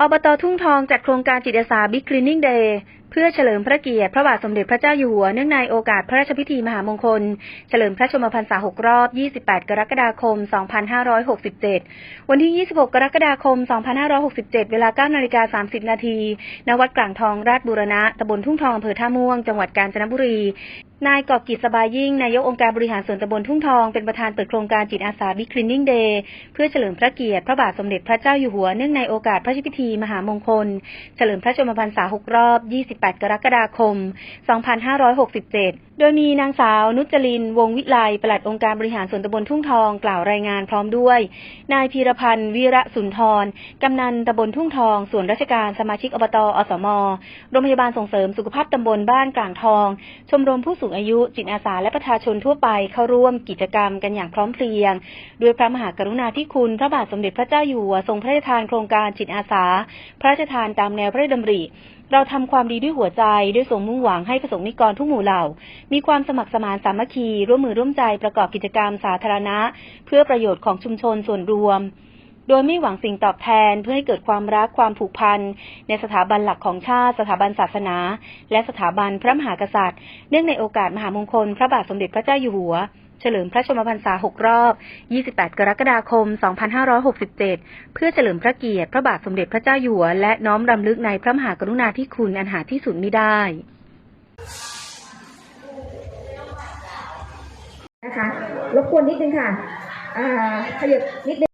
อบตทุ่งทองจัดโครงการจิตอาสาบิ๊กคลีนนิ่งเดย์ เพื่อเฉลิมพระเกียรติพระบาทสมเด็จพระเจ้าอยู่หัวเนื่องในโอกาสพระราชพิธีมหามงคล เฉลิมพระชนมพรรษา 6 รอบ 28 กรกฎาคม 2567 วันที่ 26 กรกฎาคม 2567 เวลา9นาฬิกา30 นาทีณวัดกลางทองราชบูรณะตำบลทุ่งทองอำเภอท่าม่วง จังหวัดกาญจนบุรี นายกอบกิจสบายยิ่ง นายกองค์การบริหารส่วนตำบลทุ่งทอง เป็นประธานเปิดโครงการจิตอาสาบิ๊กคลีนนิ่งเดย์เพื่อเฉลิมพระเกียรติพระบาทสมเด็จพระเจ้าอยู่หัวเนื่องในโอกาสพระราชพิธีมหามงคล เฉลิมพระชนมพรรษา 6 รอบ28กรกฎาคม 2567 โดยมีนางสาวนุจลิน วงศ์วิไลปลัดองค์การบริหารส่วนตำบลทุ่งทองกล่าวรายงานพร้อมด้วย นายพีรพันธ์วีระสุนทร กำนันตำบลทุ่งทอง ส่วนราชการสมาชิกอบตอสม โรงพยาบาลส่งเสริมสุขภาพตำบลบ้านกลางทอง ชมรมผู้สูงอายุจิตอาสาและประชาชนทั่วไปเข้าร่วมกิจกรรมกันอย่างพร้อมเพรียง ด้วยพระมหากรุณาธิคุณพระบาทสมเด็จพระเจ้าอยู่หัวทรงพระราชทานโครงการจิตอาสา พระราชทานตามแนวพระราชดำริ เราทำความดีด้วยหัวใจด้วยสมมุ่งหวังให้ประสงค์นิกรทุกหมู่เหล่า มีความสมัครสมานสามัคคี ร่วมมือร่วมใจประกอบกิจกรรมสาธารณะ เพื่อประโยชน์ของชุมชนส่วนรวม โดยไม่หวังสิ่งตอบแทนเพื่อให้เกิดความรักความผูกพัน ในสถาบันหลักของชาติ สถาบันศาสนา และสถาบันพระมหากษัตริย์ เนื่องในโอกาสมหามงคล พระบาทสมเด็จพระเจ้าอยู่หัว เฉลิมพระชนมพรรษา 6 รอบ 28 กรกฎาคม 2567 เพื่อเฉลิมพระเกียรติพระบาทสมเด็จพระเจ้าอยู่หัว และน้อมรำลึกในพระมหากรุณาธิคุณอันหาที่สุดมิได้นะคะรบกวนนิดนึงค่ะอ่าขยับนิดนึง